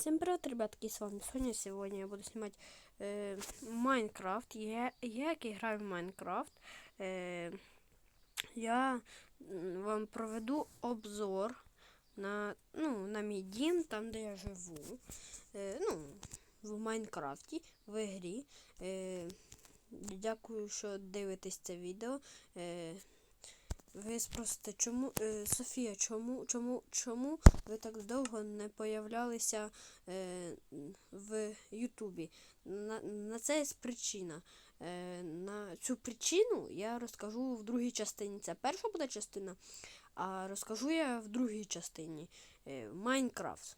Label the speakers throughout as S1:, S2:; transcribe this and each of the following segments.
S1: Всем привет, ребятки, с вами Соня. Сегодня я буду снимать э, Майнкрафт. Я, я играю в Майнкрафт. Э, я вам проведу обзор на, ну, на мій дім, там де я живу. Е, ну, в Майнкрафті, в ігрі. Е, дякую, що дивитесь це відео. Е, ви спросите, чому е, Софія, чому, чому, чому ви так довго не появлялися е, в Ютубі? На, на це є причина. Е, на цю причину я розкажу в другій частині. Це перша буде частина, а розкажу я в другій частині е, Майнкрафт.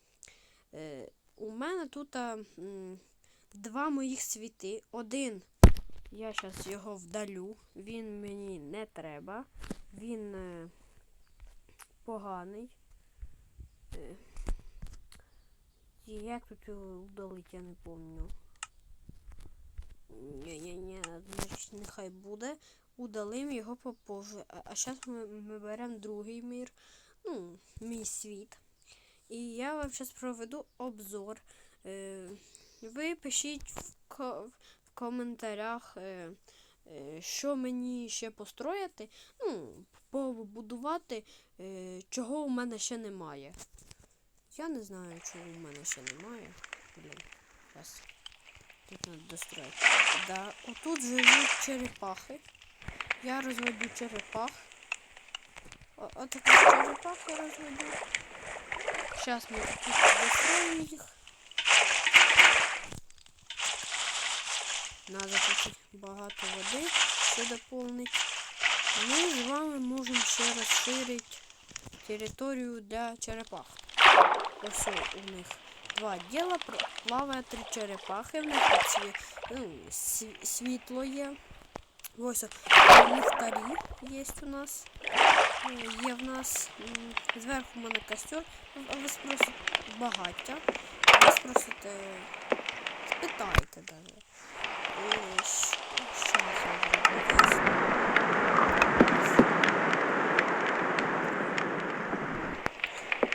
S1: Е, у мене тут а, два моїх світи. Один, я зараз його вдалю, він мені не треба. Він е, поганий. Е, як тут його удалити, я не пам'ятаю. Ні-ні-ні, значить нехай буде. Удалим його попозже. А, зараз ми, ми беремо другий мір, ну, мій світ. І я вам зараз проведу обзор. Е, ви пишіть в, ко- в коментарях, е, що мені ще построїти, ну, побудувати, е, чого у мене ще немає. Я не знаю, чого у мене ще немає. Блін, зараз. Тут треба достроїти. Да, отут живуть черепахи. Я розведу черепах. Отакі черепахи розведу. Зараз ми тут достроїмо їх. Надо тут багато води, щоб доповнити. Ми з вами можемо ще розширити територію для черепах. Ось у них два діла, плаває три черепахи, в них сві, ну, світло є. Ось ліхтарі є у нас. Е, Є в нас зверху у мене костер. Ви спросите багаття. Ви спросите, спитайте даже. Е, щ- щас я зроблю.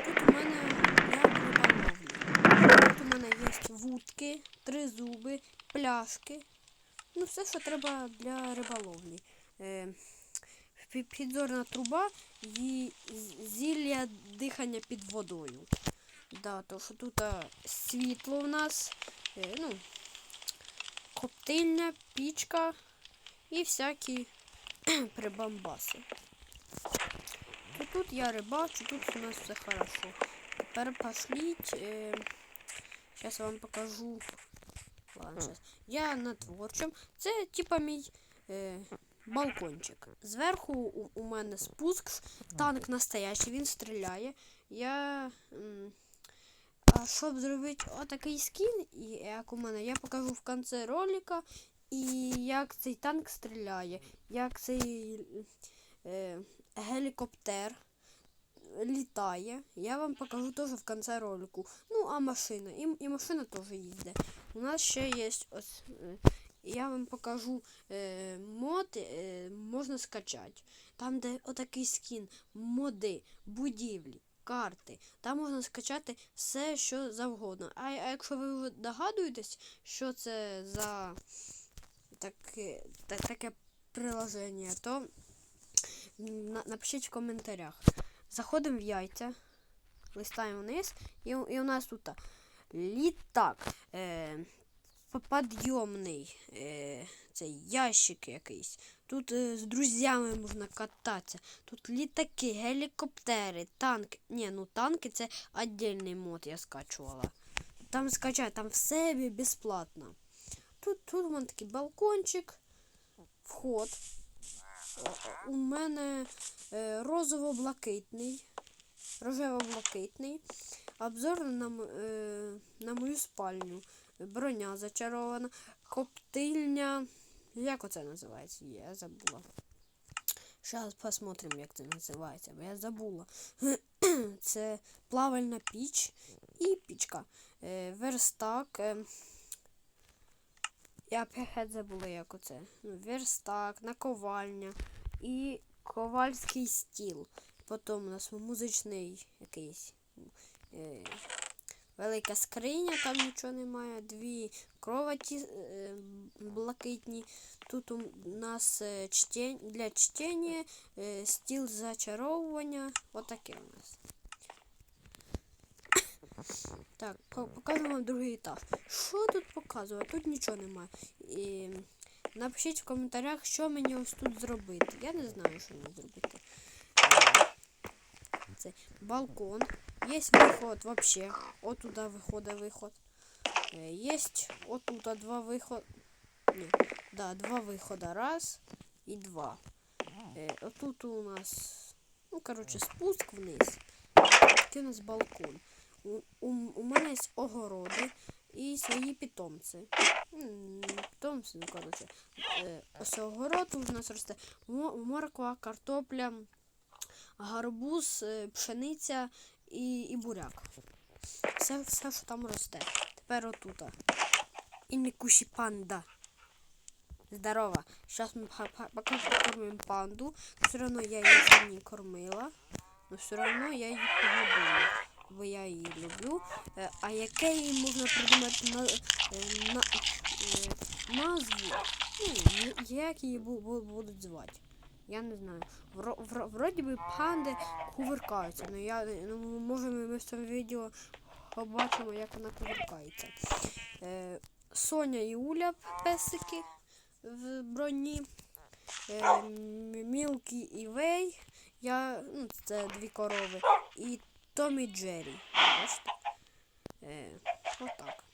S1: Тут у мене для риболовлі. Тут у мене є три зуби, пляшки. Ну, все, що треба для риболовлі. Е, підзорна труба і зілля дихання під водою. Да, то що тут а, світло у нас, е, ну, коптильня, пічка і всякі прибамбаси. Тут я рибачу, тут у нас все хорошо. Тепер пошліть. Е, Сейчас вам покажу. Ладно, щас. Я на творчому. Це типа мій е, балкончик. Зверху у, у мене спуск, танк настоящий, він стріляє. Я. м, а щоб зробити отакий скін, як у мене, я покажу в кінці ролика, і як цей танк стріляє, як цей е, гелікоптер літає. Я вам покажу теж в кінці ролику. Ну, а машина. І, і машина теж їздить. У нас ще є ось. е, Я вам покажу е, мод, е, можна скачати. Там, де отакий скін, моди, будівлі, карти. Там можна скачати все, що завгодно. А, а якщо ви вже догадуєтесь, що це за таке, та, таке приложення, то на, напишіть в коментарях. Заходимо в яйця, листаємо вниз, і, і у нас тут літак, е, п- підйомний, е, цей ящик якийсь. Тут е, з друзями можна кататися. Тут літаки, гелікоптери, танки. Ні, ну танки це віддільний мод я скачувала. Там скачай, там все безплатно. Тут, тут мене такий балкончик, вход. У мене е, розово-блакитний, рожево-блакитний. Обзор на, е, на мою спальню. Броня зачарована. Коптильня. Як оце називається? Я забула. Зараз посмотрим, як це називається, бо я забула. Це плавальна піч і пічка. Е, верстак. Я опять забула, як оце. Ну, Верстак, наковальня і ковальський стіл. Потім у нас музичний якийсь. Е, велика скриня, там нічого немає. Дві кроваті е, блакитні. Тут у нас е, чтень, для чтення, е, стіл зачаровування. Отаке у нас. Так, по- покажу вам другий етаж. Що тут показує? Тут нічого немає. І напишіть в коментарях, що мені ось тут зробити. Я не знаю, що мені зробити. Це балкон. Є виход вообще. От туди виходить виход. Е, Є отут два виходи. Ні, да, два виходи. Раз і два. Е, Отут у нас, ну, коротше, спуск вниз. Такий у нас балкон. У, у, мене є огороди і свої питомці. Питомці, ну коротше. Е, Ось огород у нас росте морква, картопля, гарбуз, е, пшениця і, і буряк. Все, все, що там росте. Тепер отута. І не куші панда. Здорово. Сейчас мы пока покормим панду. Все равно я її не кормила. Но все равно я її погодую. Бо я її люблю. Е, А яке їй можна придумати на, е, на, е, назву? Ну, як її бу- бу- будуть звати? Я не знаю. Вро, вро, вроді би панди кувиркаються. Ну я ну, може ми в цьому відео побачимо, як вона кувиркається. Е, Соня і Уля песики в броні. Е, Мілкі і Вей. Я, ну, це дві корови. І Том і Джері. Бачите? Е, отак.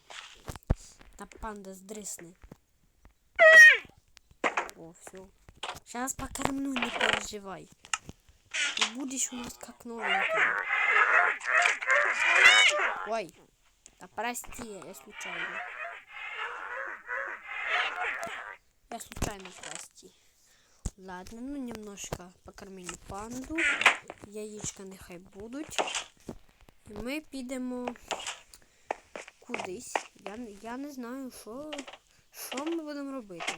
S1: Та панда здрисне. О, все. Сейчас покормлю, не переживай. Ты будешь у нас как новенькая. Ой, да прости, я случайно. Я случайно прости. Ладно, ну немножко покормили панду. Яєчка нехай будуть. Ми підемо кудись. Я, я не знаю, що, що ми будемо робити.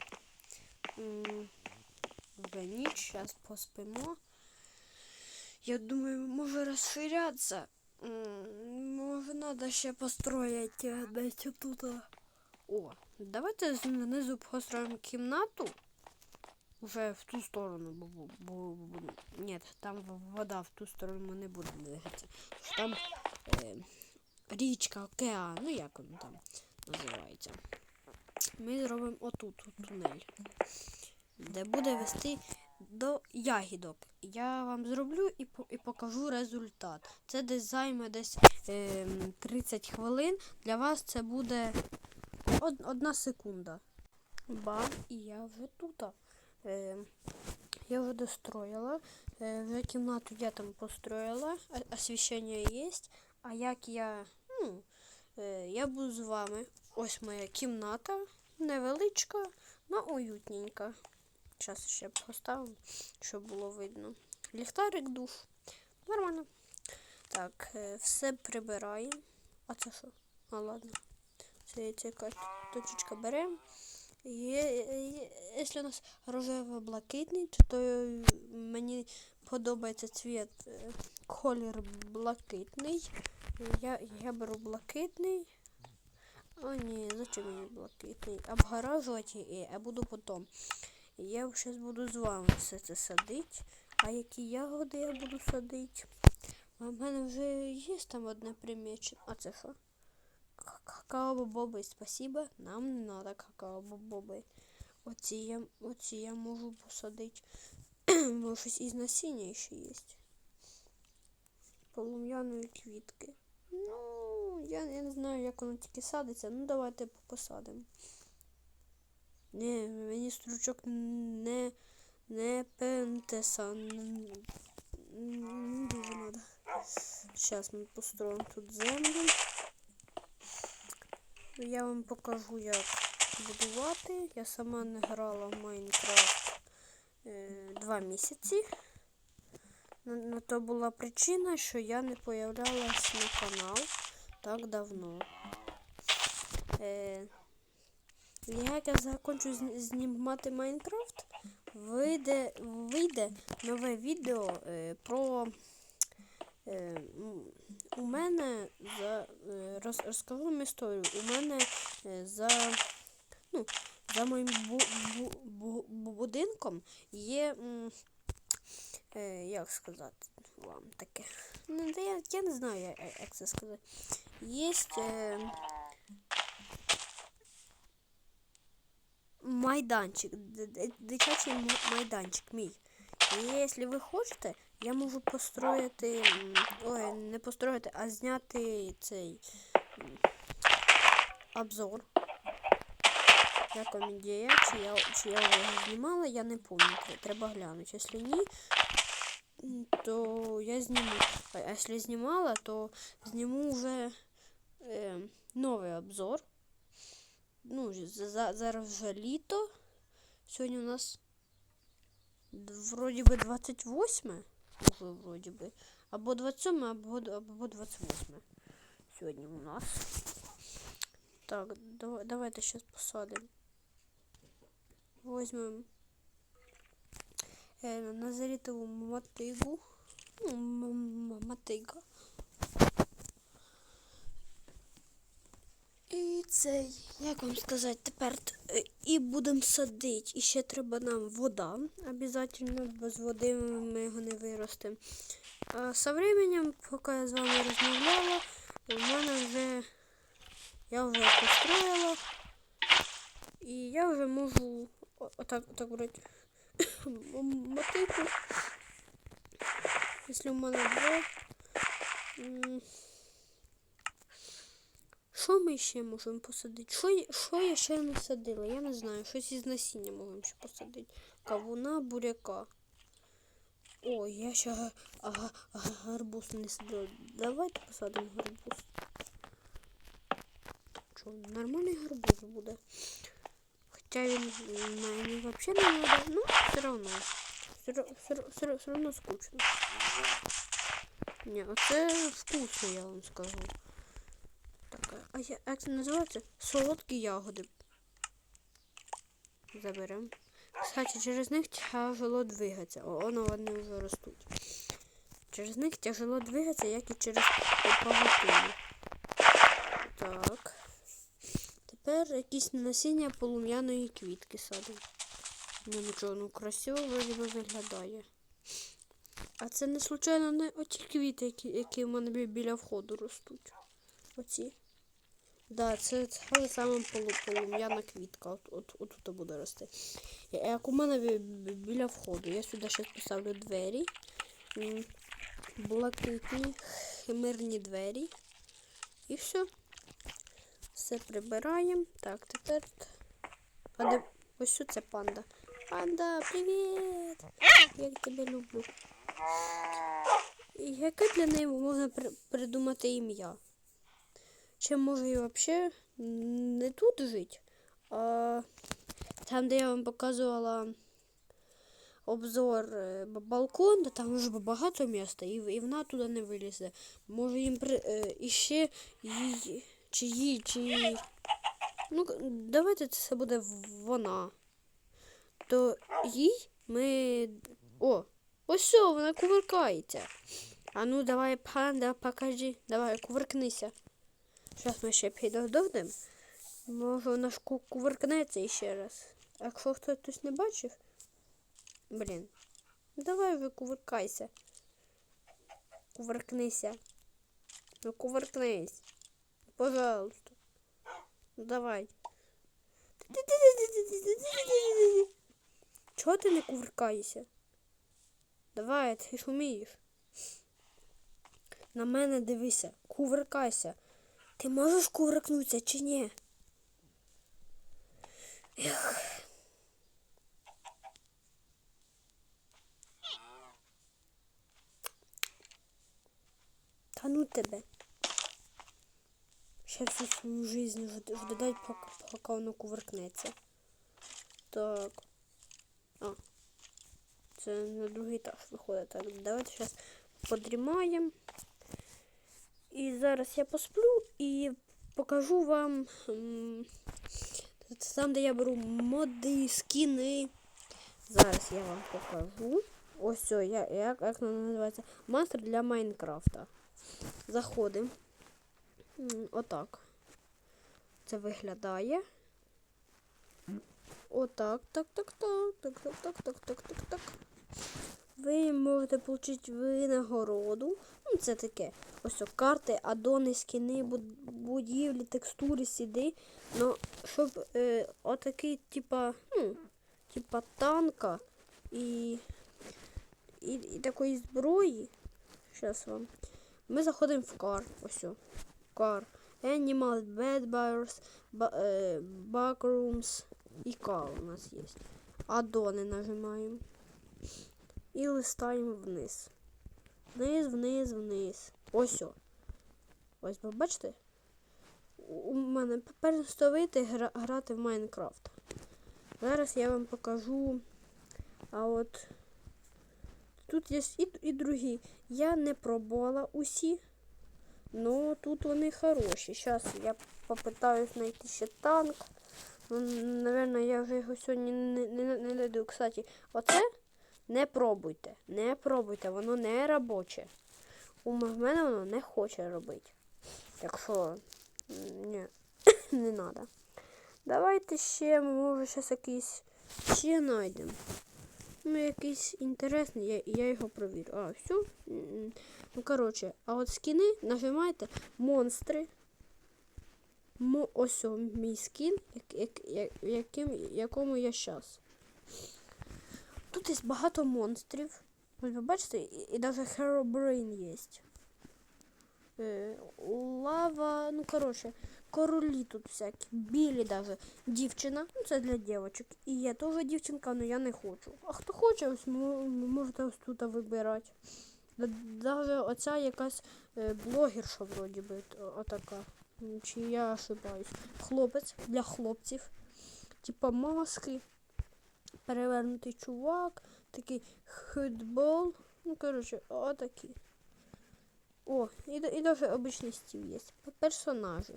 S1: Вже ніч, зараз поспимо. Я думаю, може розширятися. Може, треба ще построїти десь тут. О, давайте знизу построїмо кімнату. Уже в ту сторону, бо, бо, бо, ні, там вода в ту сторону ми не будемо двигатися. Там е, річка, океан, ну як воно там називається. Ми зробимо отут от тунель, де буде вести до ягідок. Я вам зроблю і, і покажу результат. Це десь займе десь е, 30 хвилин. Для вас це буде од, одна секунда. Бам, і я вже тут. Е, я вже достроїла. Е, кімнату я там построїла. Освіщення є. А як я. Ну, е, я буду з вами. Ось моя кімната. Невеличка, но уютненька. Зараз ще поставимо, щоб було видно. Ліхтарик душ. Нормально. Так, все прибираємо. А це що? А ладно. Це ця точечка беремо. Якщо у нас рожево-блакитний, то, то мені подобається цвіт е, колір блакитний. Я, я беру блакитний. О, ні, зачем мені блакитний? Обгоражувати і я буду потім. Я зараз буду з вами все це садити. А які ягоди я буду садити? У мене вже є там одне примічення. А це що? К- Какао-бобоби, спасибо. Нам не надо какао-бобоби. Оці я, оці я можу посадити. Може щось із насіння ще є. Полум'яної квітки. Ну, я, я не знаю, як воно тільки садиться. Ну, давайте посадимо. Не, мені стручок не, не пентеса. Не дуже надо. Сейчас ми построїмо тут землю. Я вам покажу, як будувати. Я сама не грала в Майнкрафт е, два місяці. На, на то була причина, що я не появлялась на канал так давно. Е, як я закончу знімати Майнкрафт, вийде, вийде нове відео е, про у мене за е, роз, розкажу вам історію. У мене е, за ну, за моїм бу, бу, бу, бу- будинком є. Е, як сказати вам таке? Ну, я, я не знаю, як, це сказати. Є е, майданчик, дитячий майданчик мій. І якщо ви хочете, я можу построїти. Ой, не построїти, а зняти цей обзор. Як вам ідея, чи я, чи я вже знімала, я не пам'ятаю. Треба глянути. Якщо ні, то я зніму. А якщо знімала, то зніму вже е, новий обзор. Ну, за- за- зараз вже літо. Сьогодні у нас вроді би 28. Уже вроді би. Або 27, або, або 28. Сьогодні у нас. Так, давай, давайте сейчас посадимо. Возьмем е, назарітову мотигу. Ну, мотига. І цей, як вам сказати, тепер е, і будемо садити. І ще треба нам вода. Обязательно, без води ми його не виростемо. А со временем, поки я з вами розмовляла, у мене вже я вже построїла. І я вже можу отак, отак брати мотику. Якщо в мене два. Що ми ще можемо посадити? Що, що я ще не садила? Я не знаю. Щось із насіння можемо ще посадити. Кавуна, буряка. О, я ще га- ага, ага, гарбуз не садила. Давайте посадимо гарбуз. Що, нормальний гарбуз буде. Хоча він мені взагалі не треба, ну, все одно. Все, все, одно скучно. Ні, оце вкусно, я вам скажу. Так, а як це називається? Солодкі ягоди. Заберемо. Кстати, через них тяжело двигатися. О, воно вони вже ростуть. Через них тяжело двигатися, як і через павутину. Так. Тепер якісь насіння полум'яної квітки садимо. Ну нічого, ну красиво вроді би виглядає. А це не случайно не оті квіти, які, які в мене біля входу ростуть. Оці. Да, це саме полу, полум'яна квітка. От, от, от тут буде рости. Як у мене бі- бі- біля входу. Я сюди ще поставлю двері. Блакитні, химерні двері. І все. Все прибираємо. Так, тепер. А де... Ось що це панда. Панда, привіт! Як тебе люблю. Яке для неї можна при- придумати ім'я? Чи може і взагалі не тут жити, а там, де я вам показувала обзор е, балкон, там вже багато міста, і, і вона туди не вилізе. Може їм при... іще їй, чи їй, чи. Ну, давайте це буде вона. То їй ми. О! Ось все, вона кувыркається. А ну давай, панда, покажи. Давай, кувыркнися. Зараз ми ще підождемо. Може вона ж ку- кувыркнеться ще раз. А якщо хтось не бачив. Блін. Давай вже кувыркайся. Кувыркнися. Ну кувыркнись. Пожалуйста. Ну давай. Чого ти не кувыркаєшся? Давай, ти ж вмієш. На мене дивися, кувыркайся. Ти можеш кувыркнутися чи ні? Ех. Та ну тебе. Ще всю свою жизнь жд- ждать, поки, поки воно кувыркнеться. Так. А. Це на другий етаж виходить. Так, давайте зараз подрімаємо. І зараз я посплю і покажу вам там, де я беру моди, скіни. Зараз я вам покажу. Ось все, я, як, як воно називається? Мастер для Майнкрафта. Заходимо. Отак. Це виглядає. Отак, так, так, так, так, так, так, так, так, так, так. Ви можете отримати винагороду. Ну, це таке. Ось о, карти, адони, скіни, будівлі, текстури, сіди. Ну, щоб е, отакий, типа, ну, типа танка і, і, і такої зброї. Зараз вам. Ми заходимо в кар. Ось. о, Кар. Animals, Bad Bears, ба, е, Backrooms і кар у нас є. Адони нажимаємо. І листаємо вниз. Вниз, вниз, вниз. Ось. о. Ось ви бачите? У мене перестовити гра, грати в Майнкрафт. Зараз я вам покажу. А от тут є і, і другі. Я не пробувала усі. Ну тут вони хороші. Зараз я попитаюсь знайти ще танк. Ну, Наверно, я вже його сьогодні не, не, не знайду. Кстати, оце не пробуйте. Не пробуйте, воно не робоче. У мене воно не хоче робити. Так що ні, не треба. Давайте ще, може, зараз якийсь ще знайдемо. Ну, якийсь інтересний, я, я його провірю. А, все. Ну, коротше, а от скіни нажимаєте монстри. Мо, ось о, мій скін, як, як, як, яким, якому я зараз. Тут є багато монстрів. Ось ви бачите, і, навіть Herobrine є. Лава, ну коротше, королі тут всякі, білі даже. Дівчина, ну це для дівчинок. І я теж дівчинка, але я не хочу. А хто хоче, ось можете ось тут вибирати. Да- Даже оця якась е, блогерша вроді би, отака. М, Чи я ошибаюсь. Хлопець для хлопців. Типа маски. Перевернутий чувак. Такий хедбол. Ну, коротше, отакі. О, і, і даже обичний стіл є. Персонажі.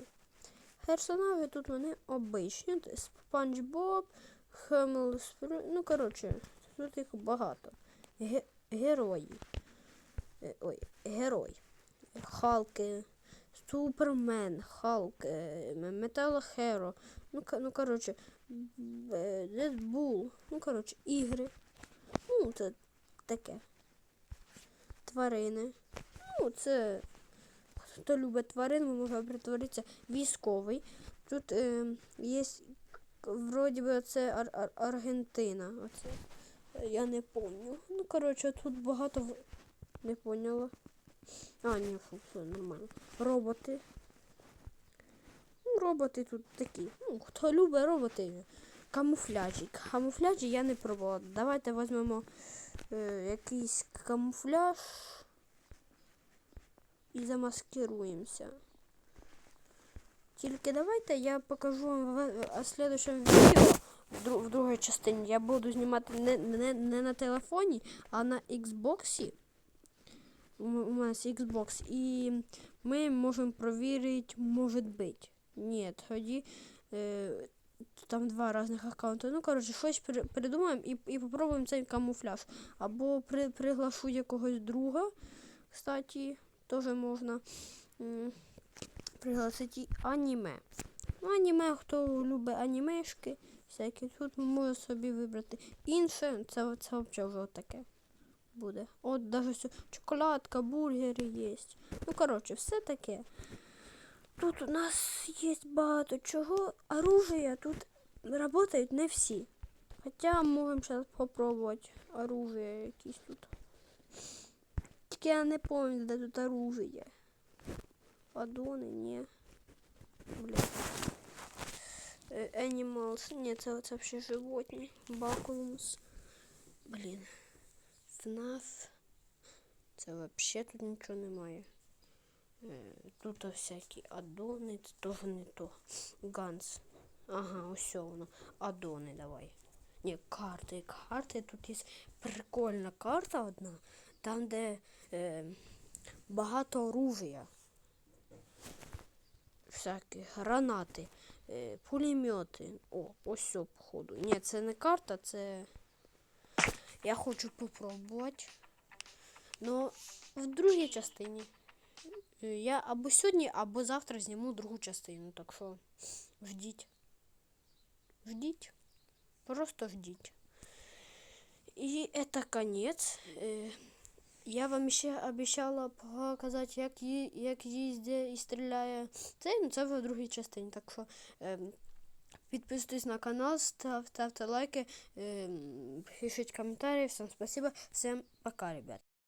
S1: Персонажі тут вони обичні. Спанч Боб, Хемел Ну, коротше, тут їх багато. Ге- герої. Е, Ой, герой. Халки. Супермен, Халк, е, Метал Ну, ну коротше, Дедбул. Ну, коротше, ігри. Ну, це таке. Тварини. Ну, це. Хто любить тварин, може притворитися військовий. Тут е, є вроді би це Ар- Ар- Аргентина. Оце. Е, Я не пам'ятаю. Ну, коротше, тут багато. Не поняла. А, ні, фу, все нормально. Роботи. Роботи тут такі. Ну, хто любить роботи. Камуфляжі. Камуфляжі я не пробувала. Давайте візьмемо е, якийсь камуфляж і замаскируємося. Тільки давайте я покажу вам в, слідчому відео в, другій частині. Я буду знімати не, не, не на телефоні, а на Xbox. У мене Xbox. І ми можемо провірити, може бути. Ні, тоді е, там два різних аккаунти. Ну, коротше, щось при- придумаємо і, і попробуємо цей камуфляж. Або при, приглашу якогось друга. Кстати, теж можна м, пригласити аніме. Ну, аніме, хто любить анімешки, всякі, тут може собі вибрати. Інше, це, це взагалі вже таке буде. От все, чоколадка, бургери є. Ну, коротше, все таке. Тут у нас є багато чого. Оружия тут працюють не всі. Хоча можемо зараз попробувати оружие якісь тут. Тільки я не пам'ятаю, де тут оружие. Адони, ні. Блін. Е, Animals. Ні, це, взагалі животні. Backrooms. Блін. FNAF. Це взагалі тут нічого немає. Е, Тут всякі адони, це теж не то. Ганс. Ага, ось воно. Адони давай. Ні, карти. Карти. Тут є прикольна карта одна, там, де е, багато оружия. Всякі гранати, е, пулемети. О, ось все, походу. Ні, це не карта, це Я хочу попробувати. Но в другій частині. Е, Я або сьогодні, або завтра зніму другу частину. Так що ждіть. Ждіть. Просто ждіть. І це конець. Е, Я вам ще обіцяла показати, як, ї, як їздить і стріляє. Це, ну, це в другій частині. Так що ем, підписуйтесь на канал, став, ставте лайки, ем, пишіть коментарі. Всім спасибо. Всім пока, ребят.